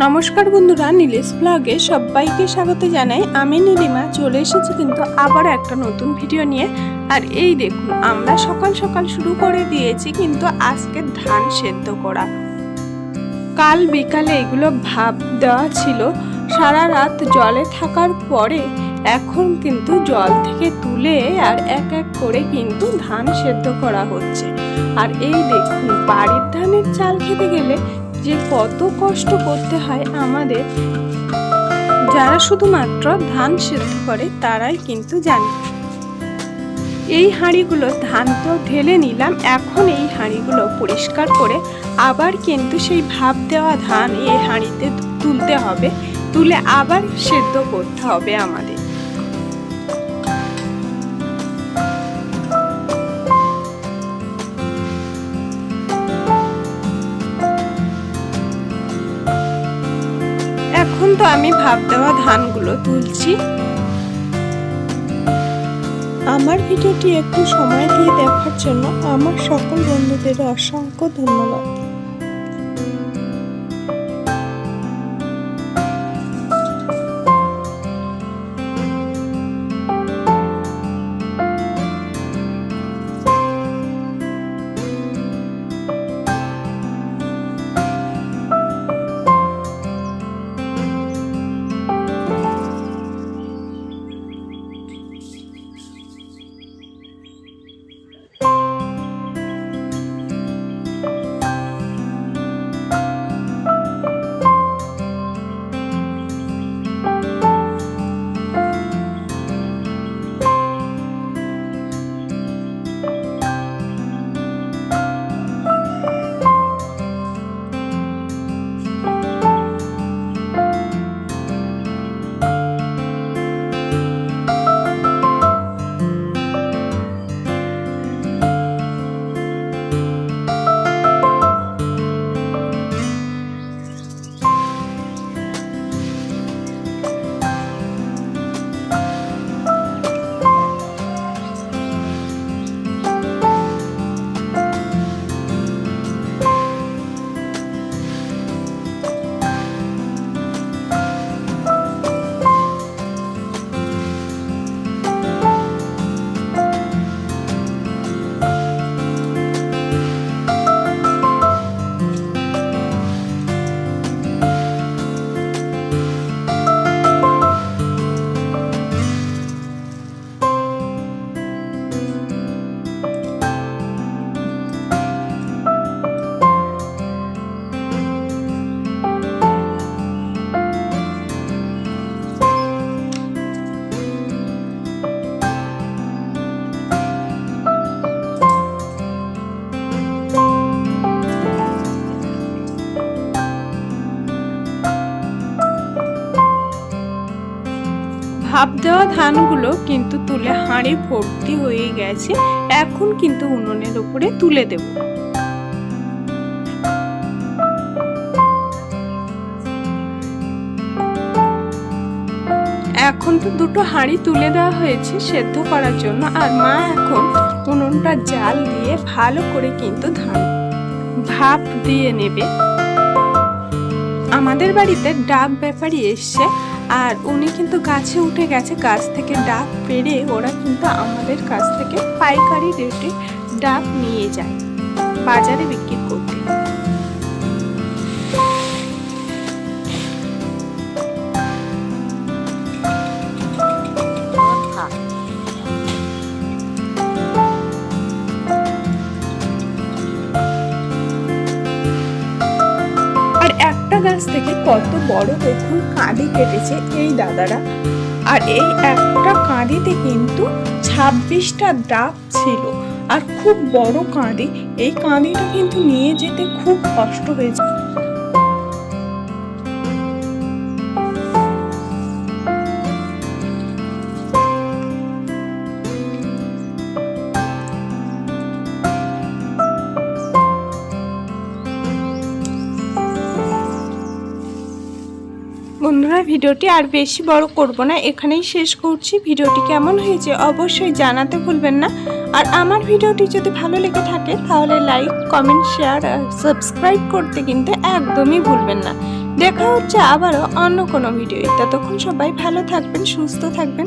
নমস্কার বন্ধুরা, নীলেশ ব্লগে সবাইকে স্বাগত জানাই। আমি নীলিমা, চলে এসেছি কিন্তু আবার একটা নতুন ভিডিও নিয়ে। আর এই দেখুন, আমরা সকাল সকাল শুরু করে দিয়েছি কিন্তু আজকে ধান সেদ্ধ করা। কাল বিকালে এগুলো ভাব দেওয়া ছিল। সারা রাত জলে থাকার পরে এখন কিন্তু জল থেকে তুলে আর এক এক করে কিন্তু ধান সেদ্ধ করা হচ্ছে। আর এই দেখুন, বাড়ির ধানের চাল খেতে গেলে যে কত কষ্ট করতে হয় আমাদের, যারা শুধুমাত্র ধান সেদ্ধ করে তারাই কিন্তু জানে। এই হাঁড়িগুলো ধান তো ঢেলে নিলাম, এখন এই হাঁড়িগুলো পরিষ্কার করে আবার কিন্তু সেই ভাপ দেওয়া ধান এই হাঁড়িতে তুলতে হবে, তুলে আবার সেদ্ধ করতে হবে আমাদের। তো আমি ভাব দেওয়া ধানগুলো তুলছি। আমার ভিডিওটি একটু সময় দিয়ে দেখার জন্য আমার সকল বন্ধুদের অসংখ্য ধন্যবাদ। ভাপ দেওয়া ধানগুলো কিন্তু তুলে হাঁড়ি ভর্তি হয়ে গেছে। এখন কিন্তু উনুনের উপরে তুলে দেব। এখন তো দুটো হাঁড়ি তুলে দেওয়া হয়েছে সেদ্ধ করার জন্য। আর মা এখন উনুনটা জাল দিয়ে ভালো করে কিন্তু ধান ভাপ দিয়ে নেবে। আমাদের বাড়িতে ডাব ব্যাপারী এসছে, আর উনি কিন্তু গাছে উঠে গেছে, গাছ থেকে ডাব পেরে ওরা কিন্তু আমাদের কাছ থেকে পাইকারি রেটে ডাব নিয়ে যায়, বাজারে বিক্রি করতে। গাছ থেকে কত বড় দেখুন কাঁদি কেটেছে এই দাদারা। আর এই একটা কাঁদিতে কিন্তু ছাব্বিশটা ডাব ছিল। আর খুব বড় কাঁদি। এই কাঁদিটা কিন্তু নিয়ে যেতে খুব কষ্ট হয়েছে। বন্ধুরা ভিডিওটি আর বেশি বড় করব না, এখানেই শেষ করছি। ভিডিওটি কেমন হয়েছে অবশ্যই জানাতে ভুলবেন না। আর আমার ভিডিওটি যদি ভালো লেগে থাকে, তাহলে লাইক, কমেন্ট, শেয়ার আর সাবস্ক্রাইব করতে কিন্তু একদমই ভুলবেন না। দেখা হচ্ছে আবারও অন্য কোনো ভিডিও ততক্ষণ সবাই ভালো থাকবেন, সুস্থ থাকবেন।